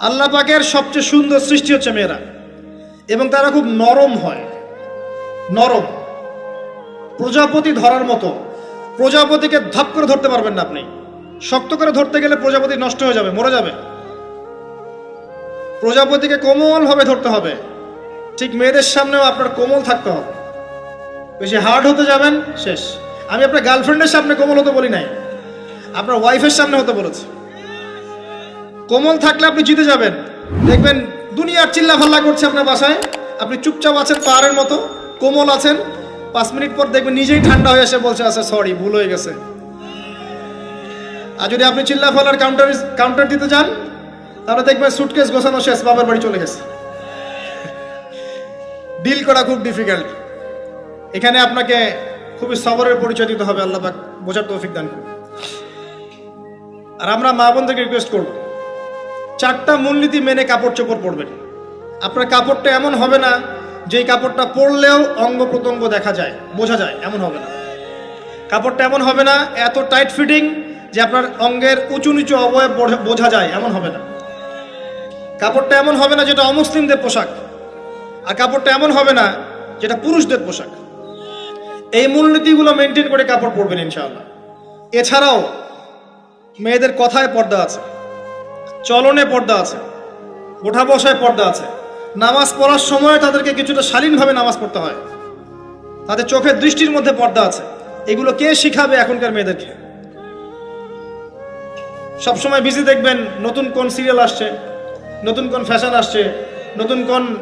আল্লাহ পাকের সবচেয়ে সুন্দর সৃষ্টি হচ্ছে মেয়েরা। এবং তারা খুব নরম হয়। নরম। প্রজাপতি ধরার মতো। প্রজাপতিকে ধাপ করে ধরতে পারবেন না আপনি। শক্ত করে ধরতে গেলে প্রজাপতি নষ্ট হয়ে যাবে, মরে যাবে। প্রজাপতিকে কোমলভাবে ধরতে হবে। ঠিক মেয়েদের সামনেও আপনার কোমল থাকতে হবে। বেশি হার্ড হতে যাবেন, শেষ। আমি আপনার গার্লফ্রেন্ডের সামনে কোমল হতে বলি নাই। আপনার ওয়াইফের সামনে হতে বলেছি। কোমল থাকলে আপনি জিতে যাবেন। দেখবেন দুনিয়ার চিল্লা ফাল্লা করছে আপনার বাসায়। আপনি চুপচাপ আছেন পাহাড়ের মতো, কোমল আছেন। পাঁচ মিনিট পর দেখবেন নিজেই ঠান্ডা হয়ে এসে বলছে আচ্ছা সরি ভুল হয়ে গেছে। আর যদি আপনি চিল্লা ফাল্লার কাউন্টার কাউন্টার দিতে যান, তাহলে দেখবেন সুটকেস গোছানো শেষ বাবার বাড়ি চলে গেছে। ডিল করা খুব ডিফিকাল্ট এখানে আপনাকে খুবই সবরের পরিচয় দিতে হবে, আল্লাহ বোঝার তৌফিক দান করুন। আর আমরা মা বোনদেরকে রিকোয়েস্ট করব। চারটা মূলনীতি মেনে কাপড় চোপড় পরবেন আপনার কাপড়টা এমন হবে না, যেই কাপড়টা পরলেও অঙ্গ প্রত্যঙ্গ দেখা যায়, বোঝা যায়, এমন হবে না। কাপড়টা এমন হবে না, এত টাইট ফিটিং যে আপনার অঙ্গের উঁচু নিচু অবয়ব বোঝা- যায়, এমন হবে না। কাপড়টা এমন হবে না যেটা অমুসলিমদের পোশাক, আর কাপড়টা এমন হবে না যেটা পুরুষদের পোশাক। এই মূলনীতিগুলো মেনটেন করে কাপড় পরবেন ইনশাআল্লাহ। এছাড়াও মেয়েদের কথায় পর্দা আছে। চলনে পর্দা আছে। ওঠা বসায় পর্দা আছে। নামাজ পড়ার সময় তাদেরকে কিছুটা শালীনভাবে নামাজ পড়তে হয়। তাদের চোখের দৃষ্টির মধ্যে পর্দা আছে। এগুলো কে শিখাবে এখনকার মেয়েদেরকে? সবসময় বিজি দেখবেন, নতুন কোন সিরিয়াল আসছে, নতুন কোন ফ্যাশন আসছে, নতুন কোন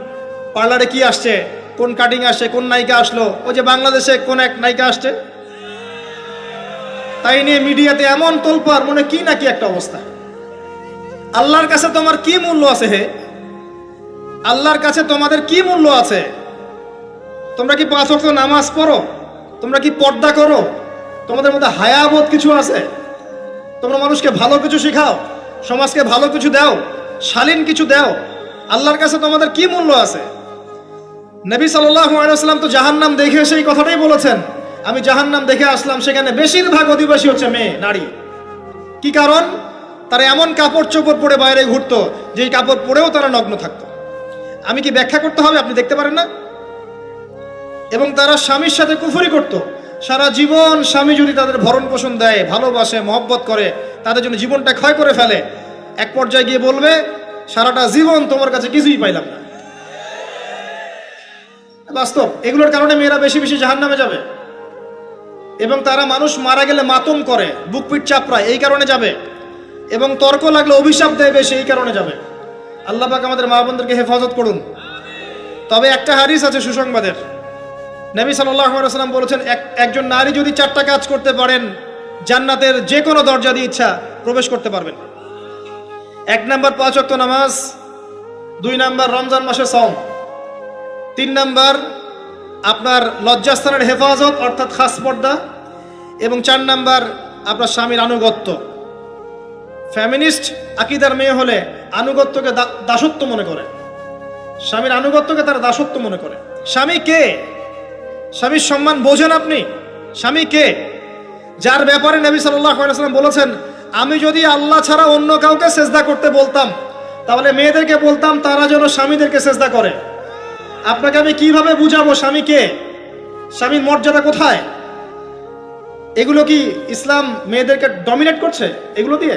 পার্লারে কি আসছে, কোন কাটিং আসছে, কোন নায়িকা আসলো, ওই যে বাংলাদেশে কোন এক নায়িকা আসছে। তাই নিয়ে মিডিয়াতে এমন তোলপার মনে কি নাকি একটা অবস্থা। আল্লাহর কাছে তোমার কি মূল্য আছে হে? আল্লাহর কাছে তোমাদের কি মূল্য আছে? তোমরা কি পাঁচ ওয়াক্ত নামাজ পড়ো? তোমরা কি পর্দা করো? তোমাদের মধ্যে হায়াবোধ কিছু আছে? তোমরা মানুষকে ভালো কিছু শেখাও, সমাজকে ভালো কিছু দাও, শালীন কিছু দাও। আল্লাহর কাছে তোমাদের কি মূল্য আছে? নবী সাল্লাম তো জাহান্নাম দেখে সেই কথাটাই বলেছেন, আমি জাহান্নাম দেখে আসলাম, সেখানে বেশিরভাগ অধিবাসী হচ্ছে মেয়ে, নারী। কি কারণ? তারা এমন কাপড় চোপড় পরে বাইরে ঘুরতো, যেই কাপড় পরেও তারা নগ্ন থাকতো। আমি কি ব্যাখ্যা করতে হবে? আপনি দেখতে পারেন না? এবং তারা স্বামীর সাথে কুফুরি করত। সারা জীবন স্বামী যদি তাদের ভরণ পোষণ দেয়, ভালোবাসে, মহব্বত করে, তাদের জন্য জীবনটা ক্ষয় করে ফেলে, এক পর্যায়ে গিয়ে বলবে, সারাটা জীবন তোমার কাছে কিছুই পাইলাম না। বাস্তব, এগুলোর কারণে মেয়েরা বেশি বেশি জাহান নামে যাবে। এবং তারা মানুষ মারা গেলে মাতম করে, বুক পিট চাপড়ায়, এই কারণে যাবে। এবং তর্ক লাগলে অভিশাপ দেবে সেই কারণে যাবে। আল্লাহ পাক আমাদের মা বোনদেরকে হেফাজত করুন। তবে একটা হারিস আছে সুসংবাদের। নবী সাল্লাম বলেছেন, এক, একজন নারী যদি চারটা কাজ করতে পারেন, জান্নাতের যে কোনো দরজা দিয়ে ইচ্ছা প্রবেশ করতে পারবেন। এক নাম্বার পাঁচ নামাজ, দুই নাম্বার রমজান মাসে সম তিন নাম্বার আপনার লজ্জাস্থানের হেফাজত, অর্থাৎ খাস পর্দা, এবং চার নাম্বার আপনার স্বামীর আনুগত্য। ফ্যামিনিস্ট আকিদার মেয়ে হলে আনুগত্যকে দাসত্ব মনে করে। স্বামীর আনুগত্যকে তারা দাসত্ব মনে করে। স্বামী কে? স্বামীর সম্মান বোঝেন আপনি? স্বামী কে? যার ব্যাপারে নবী সাল্লাম বলেছেন, আমি যদি আল্লাহ ছাড়া অন্য কাউকে সেজদা করতে বলতাম, তাহলে মেয়েদেরকে বলতাম তারা যেন স্বামীদেরকে সেজদা করে। আপনাকে আমি কীভাবে বুঝাবো স্বামী কে? স্বামীর মর্যাদা কোথায়? এগুলো কি ইসলাম মেয়েদেরকে ডমিনেট করছে? এগুলো দিয়ে?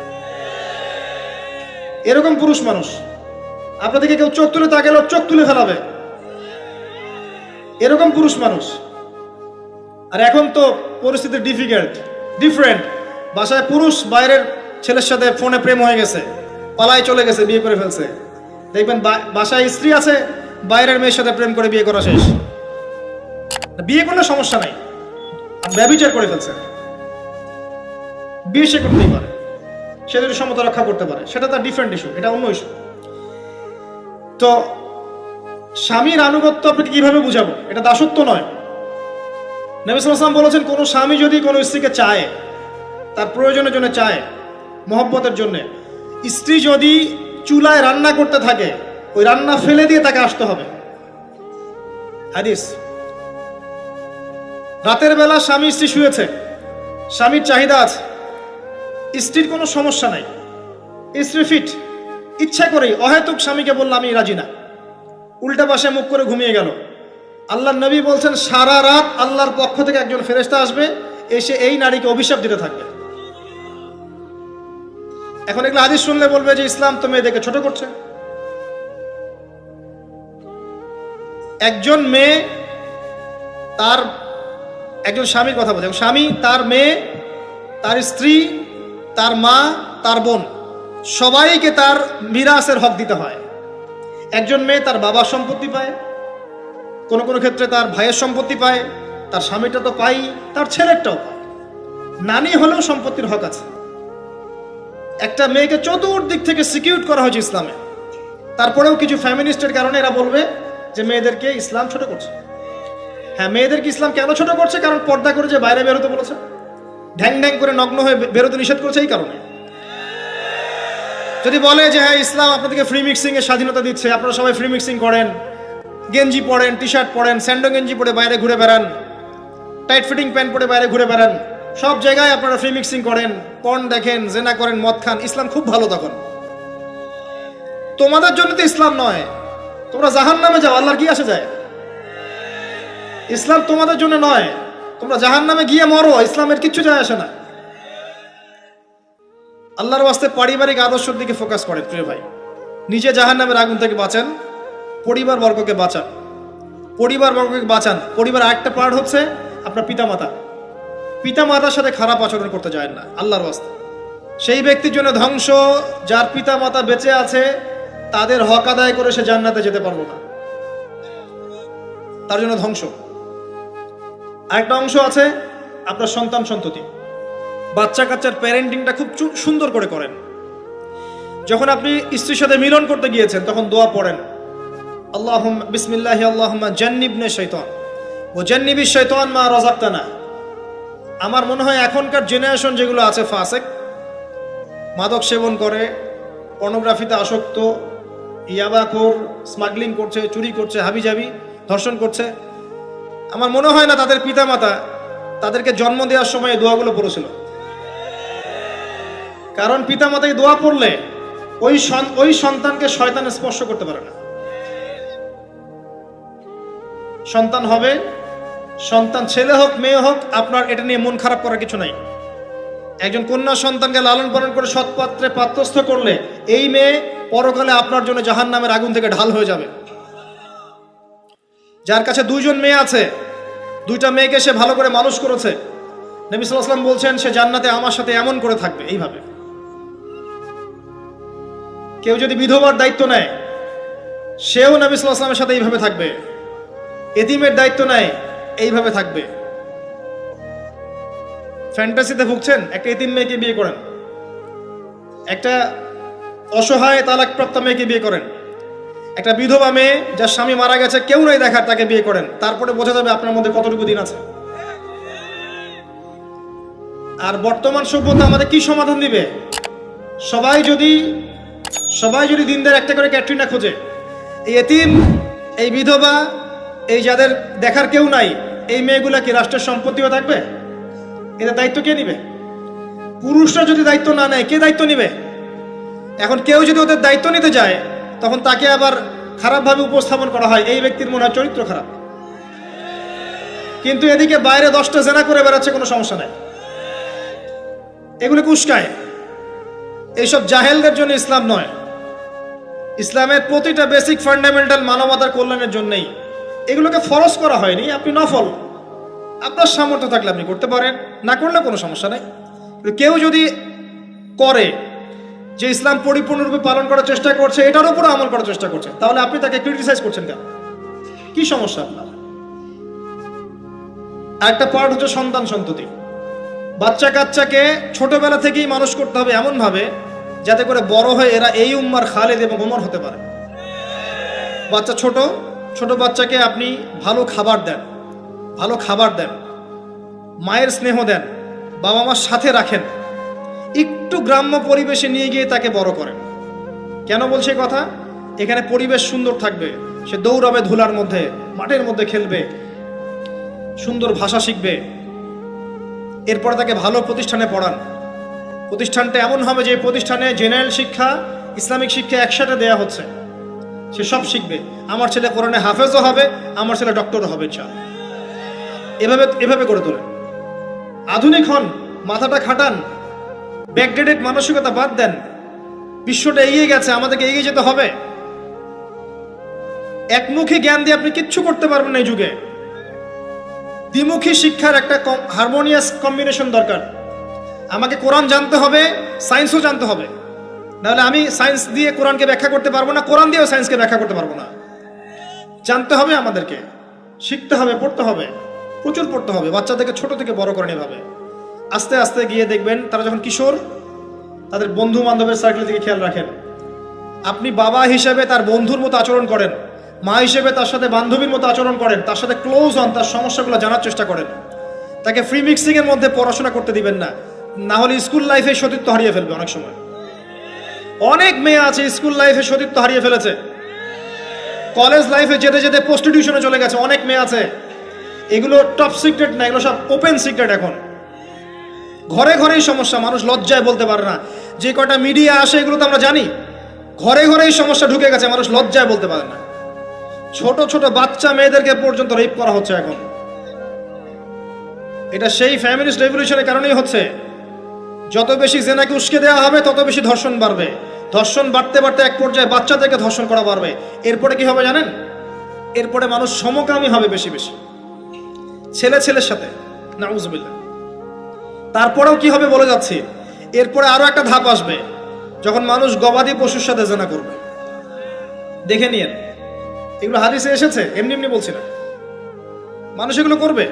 এরকম পুরুষ মানুষ। আপনাদেরকে কেউ চোখ তুলে ওর চোখ তুলে ফেলাবে। এরকম পুরুষ মানুষ। আর এখন তো পরিস্থিতি ডিফিকাল্ট ডিফারেন্ট বাসায় পুরুষ, বাইরের ছেলের সাথে ফোনে প্রেম হয়ে গেছে, পালায় চলে গেছে, বিয়ে করে ফেলছে। দেখবেন বাসায় স্ত্রী আছে, বাইরের মেয়ের সাথে প্রেম করে বিয়ে করা শেষ। বিয়ে করলে সমস্যা নাই। ব্যবচার করে ফেলছে। বিয়ে সে করতেই পারে। সে যদি সমতা রক্ষা করতে পারে, সেটা তার ডিফারেন্ট ইস্যু এটা অন্য ইস্যু তো স্বামীর আনুগত্য আপনাকে কীভাবে বুঝাবো? এটা দাসত্ব নয়। নবী সাল্লাম বলেছেন, কোনো স্বামী যদি কোনো স্ত্রীকে চায়, তার প্রয়োজনের জন্য চায়, মহব্বতের জন্য, স্ত্রী যদি চুলায় রান্না করতে থাকে, ওই রান্না ফেলে দিয়ে তাকে আসতে হবে। হাদিস। রাতের বেলা স্বামী স্ত্রী শুয়েছে, স্বামীর চাহিদা আছে। স্ত্রীর কোনো সমস্যা নাই। স্ত্রী ফিট ইচ্ছা করেই। অহেতুক স্বামীকে বললাম, আমি রাজি না। উল্টা পাশে মুখ করে ঘুমিয়ে গেল। আল্লাহ নবী বলছেন, সারা রাত আল্লাহর পক্ষ থেকে একজন ফেরেস্তা আসবে, এসে এই নারীকে অভিশাপ দিতে থাকবে। এখন এগুলো হাদিস শুনলে বলবে যে, ইসলাম তো মেয়েদেরকে ছোট করছে। একজন মেয়ে তার, একজন স্বামীর কথা বলছে। স্বামী তার মেয়ে, তার স্ত্রী তার মা, তার বোন, সবাইকে তার মিরাসের হক দিতে হয়। একজন মেয়ে তার বাবার সম্পত্তি পায়, কোনো কোনো ক্ষেত্রে তার ভাইয়ের সম্পত্তি পায়, তার স্বামীটা তো পাই, তার ছেলেরটাও পায়। নানি হলেও সম্পত্তির হক আছে। একটা মেয়েকে চতুর্দিক থেকে সিকিউর করা হয়েছে ইসলামে। তারপরেও কিছু ফ্যামিনিস্টের কারণে এরা বলবে যে মেয়েদেরকে ইসলাম ছোট করছে। হ্যাঁ মেয়েদেরকে ইসলাম কেন ছোট করছে? কারণ পর্দা করে যে বাইরে বেরোতে বলেছে। ঢ্যাং ঢ্যাং করে নগ্ন হয়ে বেরোতে নিষেধ করেছে এই কারণে। যদি বলে যে হ্যাঁ ইসলাম আপনাদেরকে ফ্রি মিক্সিং এর স্বাধীনতা দিচ্ছে, আপনারা সবাই ফ্রি মিক্সিং করেন, গেঞ্জি পরেন টি শার্ট পরেন, স্যান্ডো গেঞ্জি পরে বাইরে ঘুরে বেড়ান টাইট ফিটিং প্যান্ট পরে বাইরে ঘুরে বেড়ান, সব জায়গায় আপনারা ফ্রি মিক্সিং করেন পর্ন দেখেন, জেনা করেন, মদ খান, ইসলাম খুব ভালো তখন। তোমাদের জন্য তো ইসলাম নয়। তোমরা জাহান নামে যাও, আল্লাহর কি আসে যায়? ইসলাম তোমাদের জন্য নয়। তোমরা জাহান নামে গিয়ে মরো, ইসলামের কিচ্ছু যায় আসে না। আল্লাহর বাস্তে পারিবারিক আদর্শের দিকে ফোকাস করেন প্রিয় ভাই। নিজে জাহান নামের আগুন থেকে বাঁচান, পরিবার বর্গকে বাঁচান। পরিবার বর্গকে বাঁচান। পরিবার একটা পার্ট হচ্ছে আপনার পিতামাতা। পিতামাতার সাথে খারাপ আচরণ করতে যায় না, আল্লাহর বাস্তে সেই ব্যক্তির জন্য ধ্বংস, যার পিতামাতা বেঁচে আছে, তাদের হক আদায় করে সে জান্নাতে যেতে পারব না। তার জন্য ধ্বংস। আরেকটা অংশ আছে, আপনার সন্তান সন্ততি। বাচ্চা কাচ্চার প্যারেন্টিংটা খুব সুন্দর করে করেন। যখন আপনি স্ত্রীর সাথে মিলন করতে গিয়েছেন, তখন দোয়া পড়েন। আল্লাহ বিসমিল্লাহ আল্লাহ জান্নিবনে শৈতান ও জান্নিবি শৈতান মা রজাক্তানা আমার মনে হয় এখনকার জেনারেশন যেগুলো আছে, ফাসেক, মাদক সেবন করে পর্নোগ্রাফিতে আসক্ত ইয়াবাখোর স্মাগলিং করছে, চুরি করছে, হাবিজাবি, ধর্ষণ করছে আমার মনে হয় না তাদের পিতামাতা তাদেরকে জন্ম দেওয়ার সময় দোয়াগুলো পড়েছিল। কারণ পিতামাতা এই দোয়া পড়লে ওই ওই সন্তানকে শয়তান স্পর্শ করতে পারে না। সন্তান হবে, সন্তান ছেলে হোক, মেয়ে হোক, আপনার এটা নিয়ে মন খারাপ করার কিছু নাই। একজন কন্যা সন্তানকে লালন পালন করে সৎপাত্রে পাত্রস্থ করলে এই মেয়ে পরকালে আপনার জন্য জাহান নামের আগুন থেকে ঢাল হয়ে যাবে। যার কাছে দুইজন মেয়ে আছে, দুইটা মেয়েকে সে ভালো করে মানুষ করেছে। নবী সাল্লাম বলছেন, সে জান্নাতে আমার সাথে এমন করে থাকবে। এইভাবে। কেউ যদি বিধবার দায়িত্ব নেয়, সেও নবী সাল্লাহ সাল্লামের সাথে এইভাবে থাকবে। এতিমের দায়িত্ব নেয়, এইভাবে থাকবে। ফ্যান্টাসিতে ভুগছেন, একটা এতিম মেয়েকে বিয়ে করেন। একটা অসহায় তালাকপ্রাপ্ত মেয়েকে বিয়ে করেন। একটা বিধবা মেয়ে যার স্বামী মারা গেছে, কেউ নাই দেখার, তাকে বিয়ে করেন। তারপরে বোঝা যাবে আপনার মধ্যে কতটুকু দিন আছে। আর বর্তমান সভ্যতা আমাদের কি সমাধান দিবে? সবাই যদি সবাই যদি দিনদের একটা করে ক্যাটরিনা খোঁজে, এই এতিম, এই বিধবা, এই যাদের দেখার কেউ নাই, এই মেয়েগুলা কি রাষ্ট্রের সম্পত্তিও থাকবে? এদের দায়িত্ব কে নিবে? পুরুষরা যদি দায়িত্ব না নেয়, কে দায়িত্ব নিবে? এখন কেউ যদি ওদের দায়িত্ব নিতে যায় তখন তাকে আবার খারাপভাবে উপস্থাপন করা হয়। এই ব্যক্তির মনে হয় চরিত্র খারাপ। কিন্তু এদিকে বাইরে দশটা জেনা করে বেড়াচ্ছে, কোনো সমস্যা নাই। এগুলো উস্কায় এইসব জাহেলদের জন্য ইসলাম নয়। ইসলামের প্রতিটা বেসিক ফান্ডামেন্টাল মানবতার কল্যাণের জন্যই এগুলোকে ফরজ করা হয়নি। আপনি নফল। আপনার সামর্থ্য থাকলে আপনি করতে পারেন। না করলে কোনো সমস্যা নেই। কেউ যদি করে যে ইসলাম পরিপূর্ণরূপে পালন করার চেষ্টা করছে, এটার উপরে আমল করার চেষ্টা করছে। তাহলে আপনি তাকে ক্রিটিসাইজ করছেন কেন? কি সমস্যা আপনার? একটা পার্ট হচ্ছে সন্তান সন্ততি। বাচ্চা কাচ্চাকে ছোটবেলা থেকেই মানুষ করতে হবে এমন ভাবে যাতে করে বড় হয়ে এরা এই উম্মার খালেদ এবং ওমর হতে পারে। বাচ্চা ছোট ছোট বাচ্চাকে আপনি ভালো খাবার দেন, ভালো খাবার দেন, মায়ের স্নেহ দেন বাবা মার সাথে রাখেন। একটু গ্রাম্য পরিবেশে নিয়ে গিয়ে তাকে বড় করেন। কেন বলছে কথা? এখানে পরিবেশ সুন্দর থাকবে, সে দৌড়াবে ধুলার মধ্যে, মাঠের মধ্যে খেলবে, সুন্দর ভাষা শিখবে। এরপরে তাকে ভালো প্রতিষ্ঠানে পড়ান। প্রতিষ্ঠানটা এমন হবে যে প্রতিষ্ঠানে জেনারেল শিক্ষা, ইসলামিক শিক্ষা একসাথে দেয়া হচ্ছে। সে সব শিখবে। আমার ছেলে কোরআনে হাফেজও হবে, আমার ছেলে ডক্টরও হবে চা এভাবে এভাবে করে তোলেন। আধুনিক হন, মাথাটা খাটান ব্যাকডেটেড মানসিকতা বাদ দেন। বিশ্বটা এগিয়ে গেছে, আমাদেরকে এগিয়ে যেতে হবে। একমুখী জ্ঞান দিয়ে আপনি কিচ্ছু করতে পারবেন এই যুগে। দ্বিমুখী শিক্ষার একটা হারমোনিয়াস কম্বিনেশন দরকার। আমাকে কোরআন জানতে হবে, সায়েন্সও জানতে হবে। নাহলে আমি সায়েন্স দিয়ে কোরআনকে ব্যাখ্যা করতে পারব না, কোরআন দিয়েও সায়েন্সকে ব্যাখ্যা করতে পারব না। জানতে হবে আমাদেরকে, শিখতে হবে, পড়তে হবে, প্রচুর পড়তে হবে, বাচ্চাদেরকে ছোট থেকে বড় করেন এভাবে আস্তে আস্তে গিয়ে দেখবেন তারা যখন কিশোর, তাদের বন্ধু বান্ধবের সার্কেল থেকে খেয়াল রাখেন। আপনি বাবা হিসেবে তার বন্ধুর মতো আচরণ করেন, মা হিসেবে তার সাথে বান্ধবীর মতো আচরণ করেন, তার সাথে ক্লোজ হন, তার সমস্যাগুলো জানার চেষ্টা করেন। তাকে ফ্রি মিক্সিং এর মধ্যে পড়াশোনা করতে দিবেন না না হলে স্কুল লাইফে সতীত্ব হারিয়ে ফেলবে অনেক সময়। অনেক মেয়ে আছে স্কুল লাইফে সতীত্ব হারিয়ে ফেলেছে। কলেজ লাইফে যেতে যেতে প্রস্টিটিউশনে চলে গেছে, অনেক মেয়ে আছে। এগুলো টপ সিক্রেট না, এগুলো সব ওপেন সিক্রেট এখন। ঘরে ঘরেই সমস্যা, মানুষ লজ্জায় বলতে পারে না। যে কটা মিডিয়া আসে, এগুলো তো আমরা জানি। ঘরে ঘরেই সমস্যা ঢুকে গেছে, মানুষ লজ্জায় বলতে পারে না। ছোট ছোট বাচ্চা মেয়েদেরকে পর্যন্ত রেপ করা হচ্ছে এখন। এটা সেই ফ্যামিলিস্ট রেভলিউশনের কারণেই হচ্ছে। যত বেশি জেনাকে উস্কে দেওয়া হবে, তত বেশি ধর্ষণ বাড়বে। ধর্ষণ বাড়তে বাড়তে এক পর্যায়ে বাচ্চাদেরকে ধর্ষণ করা বাড়বে। এরপরে কি হবে জানেন? এরপরে মানুষ সমকামী হবে বেশি বেশি। ছেলে ছেলের সাথে। নাউজবিল্লা তারপরেও কি হবে বলে যাচ্ছি? এরপরে আরও একটা ধাপ আসবে, যখন মানুষ গবাদি পশুর সাথে জেনা করবে। দেখে নিয়েন, এগুলো হাদিসে এসেছে, এমনি এমনি বলছি না। মানুষ এগুলো করবে?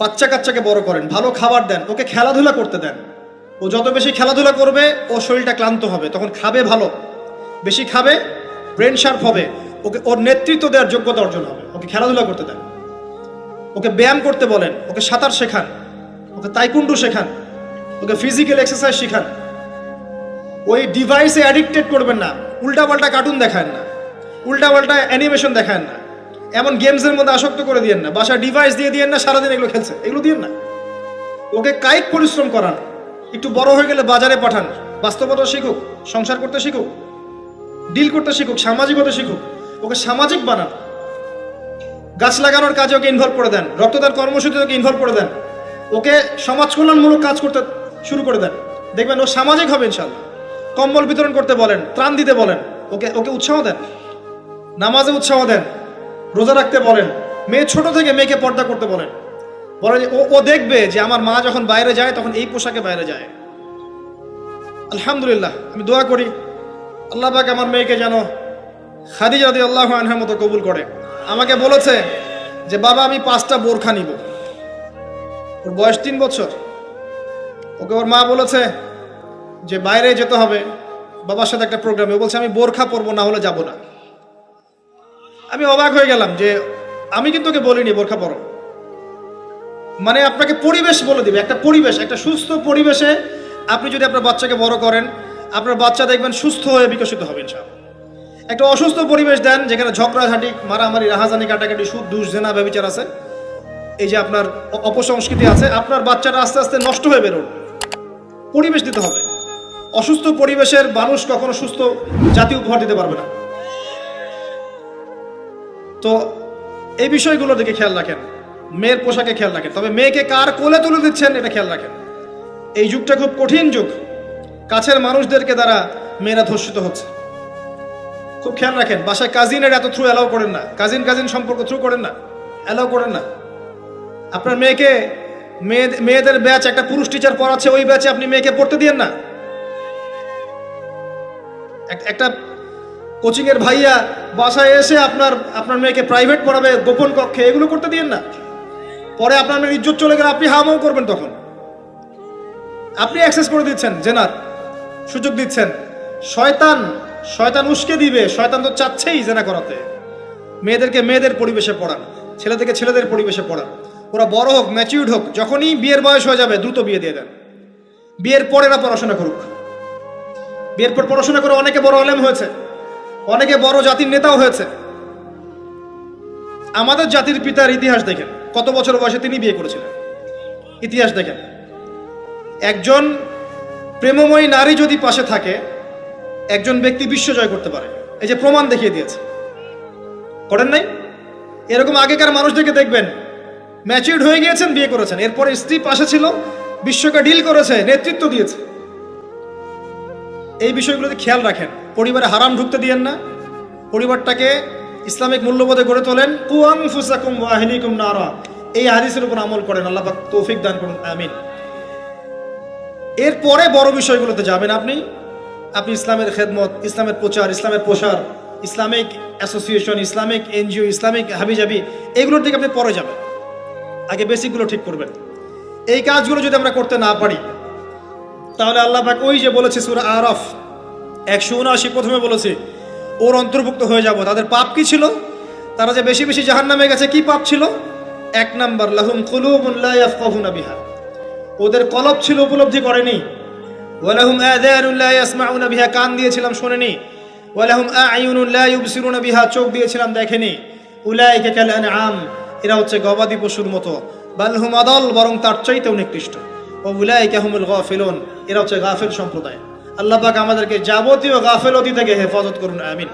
বাচ্চা কাচ্চাকে বড় করেন, ভালো খাবার দেন, ওকে খেলাধুলা করতে দেন। ও যত বেশি খেলাধুলা করবে, ও শরীরটা ক্লান্ত হবে, তখন খাবে ভালো। বেশি খাবে ব্রেন শার্প হবে, ওকে ওর নেতৃত্ব দেওয়ার যোগ্যতা অর্জন হবে, ওকে খেলাধুলা করতে দেন। ওকে ব্যায়াম করতে বলেন, ওকে সাঁতার শেখান, ওকে তাইকুন্ডু শেখান, ওকে ফিজিক্যাল এক্সারসাইজ শেখান। ওই ডিভাইসে অ্যাডিক্টেড করবেন না উল্টাপাল্টা কার্টুন দেখান না উল্টাপাল্টা অ্যানিমেশন দেখান না, এমন গেমসের মধ্যে আসক্ত করে দিয়েন না বাসা ডিভাইস দিয়ে দিয়েন না, সারাদিন এগুলো খেলছে, এগুলো দিয়েন না। ওকে কায়িক পরিশ্রম করান, একটু বড় হয়ে গেলে বাজারে পাঠান, বাস্তবতা শিখুক, সংসার করতে শিখুক ডিল করতে শিখুক, সামাজিকতা শিখুক, ওকে সামাজিক বানান। গাছ লাগানোর কাজে ওকে ইনভলভ করে দেন, রক্তদান কর্মসূচিতে ওকে ইনভলভ করে দেন। ওকে সমাজ কল্যাণমূলক কাজ করতে শুরু করে দেন। দেখবেন ও সামাজিক হবে ইনশাল্লাহ কম্বল বিতরণ করতে বলেন, ত্রাণ দিতে বলেন, ওকে ওকে উৎসাহ দেন। নামাজে উৎসাহ দেন, রোজা রাখতে বলেন, মেয়ে ছোট থেকে মেয়েকে পর্দা করতে বলেন। বলে যে, ও দেখবে যে আমার মা যখন বাইরে যায়, তখন এই পোশাকে বাইরে যায়। আলহামদুলিল্লাহ, আমি দোয়া করি, আল্লাহ পাক আমার মেয়েকে যেন খাদিজা রাদি আল্লাহ আনহার মতো কবুল করে। আমাকে বলেছে যে, বাবা, আমি পাঁচটা বোরখা নিব। ওর বয়স তিন বছর। ওকে ওর মা বলেছে যে, বাইরে যেতে হবে। বাবার সাথে একটা প্রোগ্রামে বলছে, আমি বোরখা পরবো, না হলে যাব না। আমি অবাক হয়ে গেলাম যে, আমি কিন্তু ওকে বলিনি বোরখা পরো। মানে আপনাকে পরিবেশ বলে দিবে, একটা পরিবেশ, একটা সুস্থ পরিবেশে আপনি যদি আপনার বাচ্চাকে বড় করেন, আপনার বাচ্চা দেখবেন সুস্থ হয়ে বিকশিত হবে, ইনশাআল্লাহ। একটা অসুস্থ পরিবেশ দেন যেখানে ঝগড়াঝাঁটি মারামারি, রাহাজানি, কাটাকাটি, সুদ, দুষ, জেনা, ব্যবচার আছে। এই যে আপনার অপসংস্কৃতি আছে, আপনার বাচ্চাটা আস্তে আস্তে নষ্ট হয়ে বেরোন। পরিবেশ দিতে হবে। অসুস্থ পরিবেশের মানুষ কখনো সুস্থ জাতি উপহার দিতে পারবে না। তো এই বিষয়গুলোর দিকে খেয়াল রাখেন। মেয়ের পোশাকে খেয়াল রাখেন। তবে মেয়েকে কার কোলে তুলে দিচ্ছেন এটা খেয়াল রাখেন। এই যুগটা খুব কঠিন যুগ। কাছের মানুষদেরকে দ্বারা মেয়েরা ধর্ষিত হচ্ছে। খুব খেয়াল রাখেন, বাসায় কাজিনের এত থ্রু অ্যালাউ করেন না। কাজিন কাজিন সম্পর্ক থ্রু করেন না অ্যালাউ করেন না। আপনার মেয়েকে, মেয়ে, মেয়েদের ব্যাচ একটা পুরুষ টিচার পড়াচ্ছে, ওই ব্যাচে আপনি মেয়েকে পড়তে দিয়েন না। একটা কোচিং এর ভাইয়া বাসায় এসে আপনার আপনার মেয়েকে প্রাইভেট পড়াবে, গোপন কক্ষে, এগুলো করতে দিয়েন না। পরে আপনার মেয়ের ইজ্জত চলে গেলে আপনি হামাও করবেন তখন। আপনি অ্যাক্সেস করে দিচ্ছেন, জেনার, সুযোগ দিচ্ছেন। শয়তান শয়তান উস্কে দিবে, শয়তান তো চাচ্ছেই জেনা করাতে। মেয়েদেরকে মেয়েদের পরিবেশে পড়ান, ছেলেদেরকে ছেলেদের পরিবেশে পড়ান। ওরা বড় হোক ম্যাচিউর্ড হোক, যখনই বিয়ের বয়স হয়ে যাবে, দ্রুত বিয়ে দিয়ে দেন। বিয়ের পর এরা পড়াশোনা করুক। বিয়ের পর পড়াশোনা করে অনেকে বড় আলেম হয়েছে, অনেকে বড় জাতির নেতাও হয়েছে। আমাদের জাতির পিতার ইতিহাস দেখেন, কত বছর বয়সে তিনি বিয়ে করেছিলেন? ইতিহাস দেখেন। একজন প্রেমময়ী নারী যদি পাশে থাকে একজন ব্যক্তি বিশ্ব জয় করতে পারে। এই যে প্রমাণ দেখিয়ে দিয়েছে। করেন নাই? এরকম আগেকার মানুষদেরকে দেখবেন ম্যাচিউর্ড হয়ে গিয়েছেন, বিয়ে করেছেন। এরপরে স্ত্রী পাশে ছিল, বিশ্বকে ডিল করেছে, নেতৃত্ব দিয়েছে। এই বিষয়গুলোতে খেয়াল রাখেন। পরিবারে হারাম ঢুকতে দিয়েন না। পরিবারটাকে ইসলামিক মূল্যবোধে গড়ে তোলেন। কুয়াং ফুসাকুম ওয়াহিলিকুম নারা। এই হাদিসের উপর আমল করেন। আল্লাহ তৌফিক দান করুন। আমিন। এরপরে বড় বিষয়গুলোতে যাবেন আপনি। আপনি ইসলামের খেদমত, ইসলামের প্রচার, ইসলামের প্রসার, Islamic association, Islamic NGO, Islamic হাবিজাবি, এগুলোর দিকে আপনি পরে যাবেন। আগে বেসিকগুলো ঠিক করবেন। এই কাজগুলো যদি আমরা করতে না পারি, তাহলে আল্লাহ পাক ওই যে বলেছে সুরা আরফ, একশো উনআশি প্রথমে বলেছে, ওর অন্তর্ভুক্ত হয়ে যাব। তাদের পাপ কি ছিল? তারা যে বেশি বেশি জাহান নামে গেছে কি পাপ ছিল? এক নাম্বার, লাহুম কুলুবুন লা ইয়াফকাহুনা বিহা। ওদের কলব ছিল উপলব্ধি করেনি। ওয়ালাহুম আযানুন লা ইয়াসমাউনা বিহা, কান দিয়েছিলাম, শোনেনি। ওয়ালাহুম আ'য়ুনুন লা ইউবসিরুনা বিহা, চোখ দিয়েছিলাম, দেখেনি। উলাইকা কাল আনআম, এরা হচ্ছে গবাদি পশুর মতো। বাল হুম আদল, বরং তার চাইতেও নিকৃষ্ট। ও উলাইকা হুমুল গাফিলুন, এরা হচ্ছে গাফিল সম্প্রদায়। আল্লাহ পাক আমাদেরকে যাবতীয় গাফিলতি থেকে হেফাজত করুন, আমিন।